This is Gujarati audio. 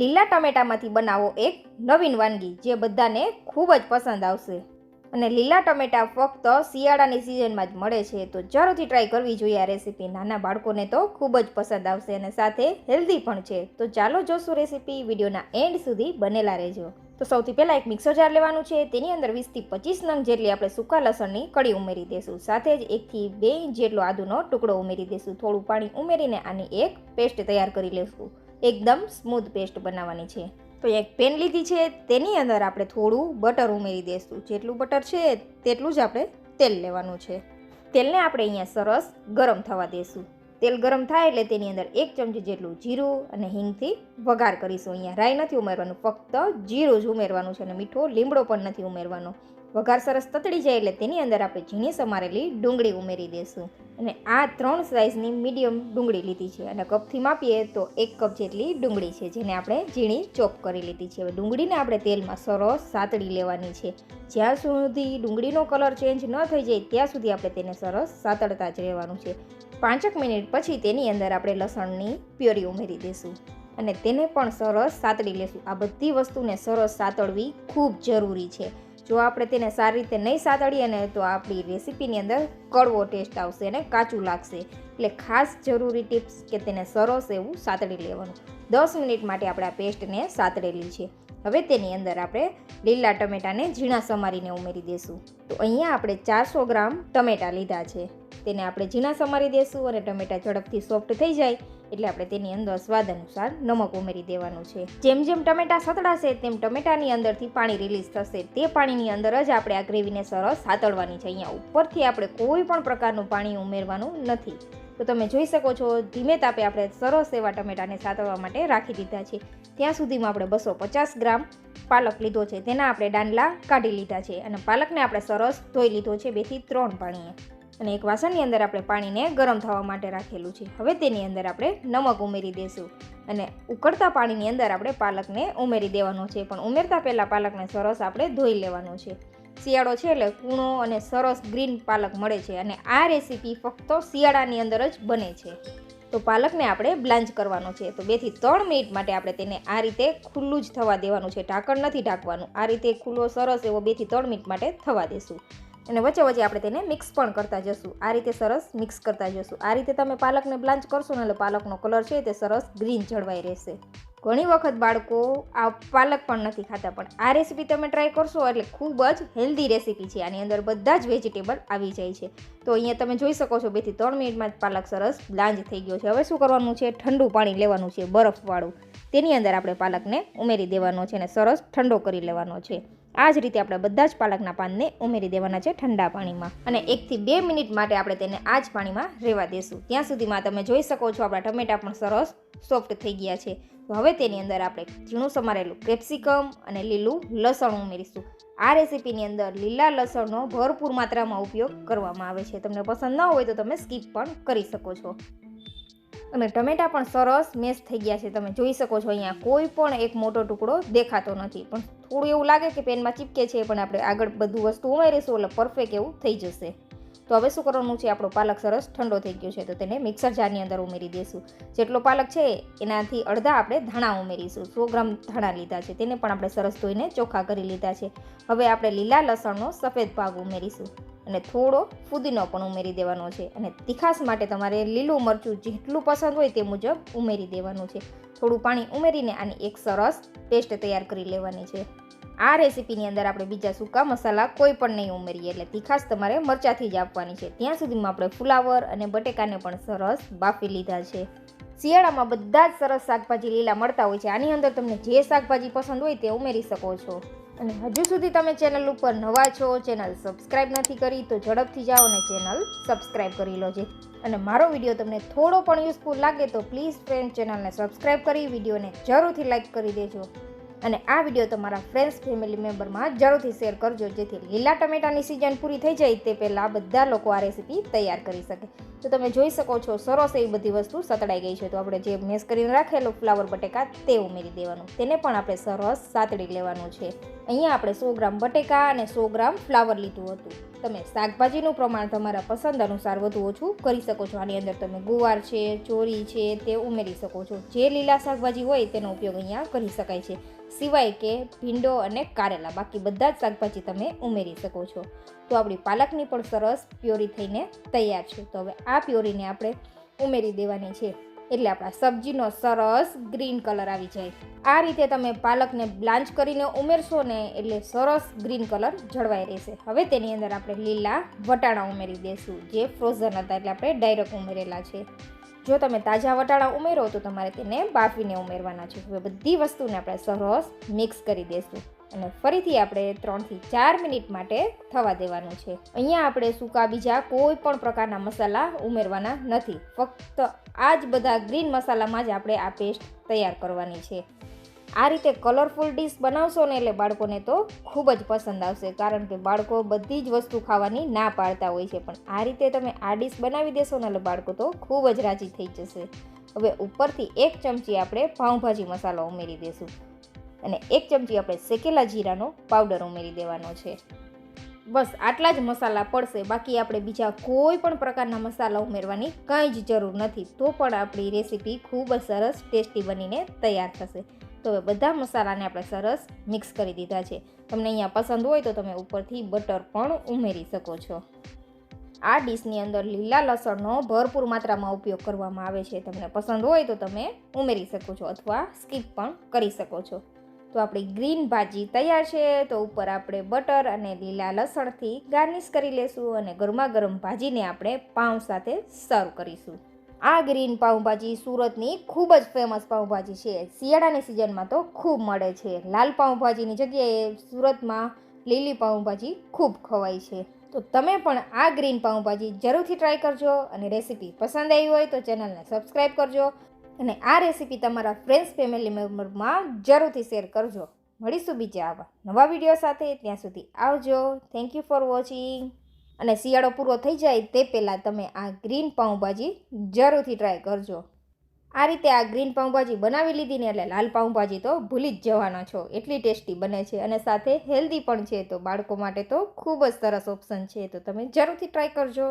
લીલા ટમેટામાંથી બનાવો એક નવીન વાનગી જે બધાને ખૂબ જ પસંદ આવશે. અને લીલા ટમેટા ફક્ત શિયાળાની સિઝનમાં જ મળે છે, તો જરૂરથી ટ્રાય કરવી જોઈએ આ રેસીપી નાના બાળકોને તો ખૂબ જ પસંદ આવશે અને સાથે હેલ્ધી પણ છે. તો ચાલો જોશું રેસીપી વિડીયોના એન્ડ સુધી બનેલા રહેજો. તો સૌથી પહેલાં એક મિક્સર જાર લેવાનું છે, તેની અંદર વીસથી પચીસ નંગ જેટલી આપણે સૂકા લસણની કળી ઉમેરી દઈશું સાથે જ એકથી બે ઇંચ જેટલો આદુનો ટુકડો ઉમેરી દઈશું થોડું પાણી ઉમેરીને આની એક પેસ્ટ તૈયાર કરી લઈશું એકદમ સ્મૂથ પેસ્ટ બનાવવાની છે. તો એક પેન લીધી છે, તેની અંદર આપણે થોડું બટર ઉમેરી દઈશું જેટલું બટર છે, તેટલું જ આપણે તેલ લેવાનું છે. તેલને આપણે અહીંયા સરસ ગરમ થવા દઈશું તેલ ગરમ થાય એટલે તેની અંદર એક ચમચી જેટલું જીરું અને હિંગથી વઘાર કરીશું. અહીંયા રાઈ નથી ઉમેરવાનું, ફક્ત જીરું જ ઉમેરવાનું છે અને મીઠો લીમડો પણ નથી ઉમેરવાનો. વઘાર સરસ તતડી જાય એટલે તેની અંદર આપણે ઝીણી સમારેલી ડુંગળી ઉમેરી દઈશું અને આ ત્રણ સાઇઝની મીડિયમ ડુંગળી લીધી છે. અને કપથી માપીએ તો એક કપ જેટલી ડુંગળી છે, જેને આપણે ઝીણી ચોપ કરી લીધી છે. હવે ડુંગળીને આપણે તેલમાં સરસ સાતડી લેવાની છે. જ્યાં સુધી ડુંગળીનો કલર ચેન્જ ન થઈ જાય, ત્યાં સુધી આપણે તેને સરસ સાતડતા જ રહેવાનું છે. પાંચક મિનિટ પછી તેની અંદર આપણે લસણની પ્યોરી ઉમેરી દઈશું અને તેને પણ સરસ સાતડી લેશું. આ બધી વસ્તુને સરસ સાતળવી ખૂબ જરૂરી છે. જો આપણે તેને સારી રીતે નહીં સાતળીએ ને તો આપણી રેસીપીની અંદર કડવો ટેસ્ટ આવશે અને કાચું લાગશે. એટલે ખાસ જરૂરી ટિપ્સ કે તેને સરસ એવું સાતળી લેવાનું. દસ મિનિટ માટે આપણે આ પેસ્ટને સાતળેલી છે. હવે તેની અંદર આપણે લીલા ટમેટાને ઝીણા સમારીને ઉમેરી દઈશું તો અહીંયા આપણે ચારસો ગ્રામ ટમેટા લીધા છે. તેને આપણે ઝીણા સમારી દઈશું અને ટમેટા ઝડપથી સોફ્ટ થઈ જાય. એટલે આપણે તેની અંદર સ્વાદ અનુસાર નમક ઉમેરી દેવાનું છે. જેમ જેમ ટમેટા સતળાશે તેમ ટમેટાની અંદરથી પાણી રિલીઝ થશે. તે પાણીની અંદર જ આપણે આ ગ્રેવીને સરસ સાતળવાની છે. અહીંયા ઉપરથી આપણે કોઈ પણ પ્રકારનું પાણી ઉમેરવાનું નથી. તો તમે જોઈ શકો છો, ધીમે તાપે આપણે સરસ એવા ટમેટાને સાતળવા માટે રાખી દીધા છે. ત્યાં સુધીમાં આપણે બસો પચાસ ગ્રામ પાલક લીધો છે. તેના આપણે ડાંડલા કાઢી લીધા છે અને પાલકને આપણે સરસ ધોઈ લીધો છે. બેથી ત્રણ પાણીએ. અને એક વાસણની અંદર આપણે પાણીને ગરમ થવા માટે રાખેલું છે. હવે તેની અંદર આપણે નમક ઉમેરી દઈશું અને ઉકળતા પાણીની અંદર આપણે પાલકને ઉમેરી દેવાનો છે. પણ ઉમેરતા પહેલાં પાલકને સરસ આપણે ધોઈ લેવાનો છે. શિયાળો છે એટલે કૂણો અને સરસ ગ્રીન પાલક મળે છે અને આ રેસીપી ફક્ત શિયાળાની અંદર જ બને છે. તો પાલકને આપણે બ્લાન્ચ કરવાનો છે. તો બેથી ત્રણ મિનિટ માટે આપણે તેને આ રીતે ખુલ્લું જ થવા દેવાનું છે. ઢાંકણ નથી ઢાંકવાનું. આ રીતે ખુલ્લો સરસ એવો બેથી ત્રણ મિનિટ માટે થવા દેશું. અને વચ્ચે વચ્ચે આપણે તેને મિક્સ પણ કરતા જશું. આ રીતે સરસ મિક્સ કરતા જશું. આ રીતે તમે પાલકને બ્લાન્ચ કરશો ને એટલે પાલકનો કલર છે તે સરસ ગ્રીન જળવાઈ રહેશે. ઘણી વખત બાળકો આ પાલક પણ નથી ખાતા, પણ આ રેસીપી તમે ટ્રાય કરશો એટલે ખૂબ જ હેલ્ધી રેસીપી છે. આની અંદર બધા જ વેજીટેબલ આવી જાય છે. તો અહીંયા તમે જોઈ શકો છો બેથી ત્રણ મિનિટમાં જ પાલક સરસ બ્લાન્ચ થઈ ગયો છે. હવે શું કરવાનું છે? ઠંડુ પાણી લેવાનું છે બરફવાળું. તેની અંદર આપણે પાલકને ઉમેરી દેવાનો છે અને સરસ ઠંડો કરી લેવાનો છે. આ જ રીતે આપણે બધા જ પાલકના પાનને ઉમેરી દેવાના છે ઠંડા પાણીમાં. અને એકથી બે મિનિટ માટે આપણે તેને આ જ પાણીમાં રહેવા દેશું. ત્યાં સુધીમાં તમે જોઈ શકો છો આપણા ટમેટા પણ સરસ સોફ્ટ થઈ ગયા છે. તો હવે તેની અંદર આપણે ઝીણું સમારેલું કેપ્સિકમ અને લીલું લસણ ઉમેરીશું. આ રેસીપીની અંદર લીલા લસણનો ભરપૂર માત્રામાં ઉપયોગ કરવામાં આવે છે. તમને પસંદ ન હોય તો તમે સ્કીપ પણ કરી શકો છો. અને ટમેટા પણ સરસ મેશ થઈ ગયા છે. તમે જોઈ શકો છો અહીંયા કોઈ પણ એક મોટો ટુકડો દેખાતો નથી. પણ થોડું એવું લાગે કે પેનમાં ચીપકે છે, પણ આપણે આગળ બધું વસ્તુ ઉમેરીશું એટલે પરફેક્ટ એવું થઈ જશે. તો હવે શું કરવાનું છે? આપણો પાલક સરસ ઠંડો થઈ ગયો છે, તો તેને મિક્સર જારની અંદર ઉમેરી દઈશું જેટલો પાલક છે, એનાથી અડધા આપણે ધાણા ઉમેરીશું. સો ગ્રામ ધાણા લીધા છે, તેને પણ આપણે સરસ ધોઈને ચોખ્ખા કરી લીધા છે. હવે આપણે લીલા લસણનો સફેદ ભાગ ઉમેરીશું. અને થોડો ફુદીનો પણ ઉમેરી દેવાનો છે. અને તીખાસ માટે તમારે લીલું મરચું જેટલું પસંદ હોય તે મુજબ ઉમેરી દેવાનું છે. થોડું પાણી ઉમેરીને આની એક સરસ પેસ્ટ તૈયાર કરી લેવાની છે. આ રેસીપીની અંદર આપણે બીજા સૂકા મસાલા કોઈ પણ નહીં ઉમેરીએ, એટલે તીખાસ તમારે મરચાથી જ આપવાની છે. ત્યાં સુધીમાં આપણે ફુલાવર અને બટેકાને પણ સરસ બાફી લીધા છે. શિયાળામાં બધા જ સરસ શાકભાજી લીલા મળતા હોય છે. આની અંદર તમને જે શાકભાજી પસંદ હોય તે ઉમેરી શકો છો. અને હજુ સુધી તમે ચેનલ ઉપર નવા છો, ચેનલ સબસ્ક્રાઈબ નથી કરી, તો ઝડપથી જાઓ અને ચેનલ સબસ્ક્રાઈબ કરી લો છે અને મારો વીડિયો તમને થોડો પણ યુઝફુલ લાગે તો પ્લીઝ ફ્રેન્ડ ચેનલને સબસ્ક્રાઈબ કરી, વિડીયોને જરૂરથી લાઇક કરી દેજો. અને આ વીડિયો તમારા ફ્રેન્ડ્સ ફેમિલી મેમ્બરમાં જરૂરથી શેર કરજો, જેથી લીલા ટમેટાની સિઝન પૂરી થઈ જાય તે પહેલાં બધા લોકો આ રેસીપી તૈયાર કરી શકે. તો તમે જોઈ શકો છો, સરસ એવી બધી વસ્તુ સતડાઈ ગઈ છે. તો આપણે જે મેસ કરીને રાખેલો ફ્લાવર બટેકા, તે ઉમેરી દેવાનું. તેને પણ આપણે સરસ સાતડી લેવાનું છે. અહીંયા આપણે સો ગ્રામ બટેકા અને સો ગ્રામ ફ્લાવર લીધું હતું. તમે શાકભાજીનું પ્રમાણ તમારા પસંદ અનુસાર વધુ ઓછું કરી શકો છો. આની અંદર તમે ગુવાર છે, ચોરી છે, તે ઉમેરી શકો છો. જે લીલા શાકભાજી હોય તેનો ઉપયોગ અહીંયા કરી શકાય છે. સિવાય કે ભીંડો અને કારેલા, બાકી બધા જ શાકભાજી તમે ઉમેરી શકો છો. તો આપણી પાલકની પણ સરસ પ્યોરી થઈને તૈયાર છે. તો હવે આ પ્યોરીને આપણે ઉમેરી દેવાની છે. એટલે આપણા સબ્જીનો સરસ ગ્રીન કલર આવી જાય. આ રીતે તમે પાલકને બ્લાન્ચ કરીને ઉમેરશો ને એટલે સરસ ગ્રીન કલર જળવાઈ રહેશે. હવે તેની અંદર આપણે લીલા વટાણા ઉમેરી દઈશું જે ફ્રોઝન હતા એટલે આપણે ડાયરેક્ટ ઉમેરેલા છે. જો તમે તાજા વટાણા ઉમેરો તો તમારે તેને બાફીને ઉમેરવાના છે. હવે બધી વસ્તુને આપણે સરસ મિક્સ કરી દઈશું અને ફરીથી આપણે ત્રણથી ચાર મિનિટ માટે થવા દેવાનું છે. અહીંયા આપણે સૂકા બીજા કોઈ પણ પ્રકારના મસાલા ઉમેરવાના નથી. ફક્ત આ જ બધા ગ્રીન મસાલામાં જ આપણે આ પેસ્ટ તૈયાર કરવાની છે. આ રીતે કલરફુલ ડીશ બનાવશો ને એટલે બાળકોને તો ખૂબ જ પસંદ આવશે, કારણ કે બાળકો બધી જ વસ્તુ ખાવાની ના પાડતા હોય છે. પણ આ રીતે તમે આ ડીશ બનાવી દેશો ને એટલે બાળકો તો ખૂબ જ રાજી થઈ જશે. હવે ઉપરથી એક ચમચી આપણે પાઉંભાજી મસાલો ઉમેરી દઈશું અને એક ચમચી આપણે શેકેલા જીરાનો પાવડર ઉમેરી દેવાનો છે. બસ, આટલા જ મસાલા પડશે. બાકી આપણે બીજા કોઈ પણ પ્રકારના મસાલા ઉમેરવાની કંઈ જ જરૂર નથી. તો પણ આપણી રેસીપી ખૂબ જ સરસ, ટેસ્ટી બનીને તૈયાર થશે. તો હવે બધા મસાલાને આપણે સરસ મિક્સ કરી દીધા છે. તમને અહીંયા પસંદ હોય તો તમે ઉપરથી બટર પણ ઉમેરી શકો છો. આ ડીશની અંદર લીલા લસણનો ભરપૂર માત્રામાં ઉપયોગ કરવામાં આવે છે. તમને પસંદ હોય તો તમે ઉમેરી શકો છો અથવા સ્કીપ પણ કરી શકો છો. તો આપણી ગ્રીન ભાજી તૈયાર છે, તો ઉપર આપણે બટર અને લીલા લસણથી ગાર્નિશ કરી લેશું અને ગરમા ગરમ ભાજીને આપણે પાઉં સાથે સર્વ કરીશું. આ ગ્રીન પાઉંભાજી સુરતની ખૂબ જ ફેમસ પાઉંભાજી છે. શિયાળાની સિઝનમાં તો ખૂબ મળે છે. લાલ પાઉંભાજીની જગ્યાએ સુરતમાં લીલી પાઉંભાજી ખૂબ ખવાય છે. તો તમે પણ આ ગ્રીન પાઉંભાજી જરૂરથી ટ્રાય કરજો અને રેસીપી પસંદ આવી હોય તો ચેનલને સબસ્ક્રાઈબ કરજો. અને આ રેસીપી તમારા ફ્રેન્ડ્સ ફેમિલી મેમ્બરમાં જરૂરથી શેર કરજો. મળીશું બીજા આવા નવા વીડિયો સાથે. ત્યાં સુધી આવજો. થેન્ક યુ ફોર વોચિંગ અને શિયાળો પૂરો થઈ જાય તે પહેલાં તમે આ ગ્રીન પાઉંભાજી જરૂરથી ટ્રાય કરજો. આ રીતે આ ગ્રીન પાઉંભાજી બનાવી લીધી ને એટલે લાલ પાઉંભાજી તો ભૂલી જ જવાના છો. એટલી ટેસ્ટી બને છે અને સાથે હેલ્ધી પણ છે. તો બાળકો માટે તો ખૂબ જ સરસ ઓપ્શન છે. તો તમે જરૂરથી ટ્રાય કરજો.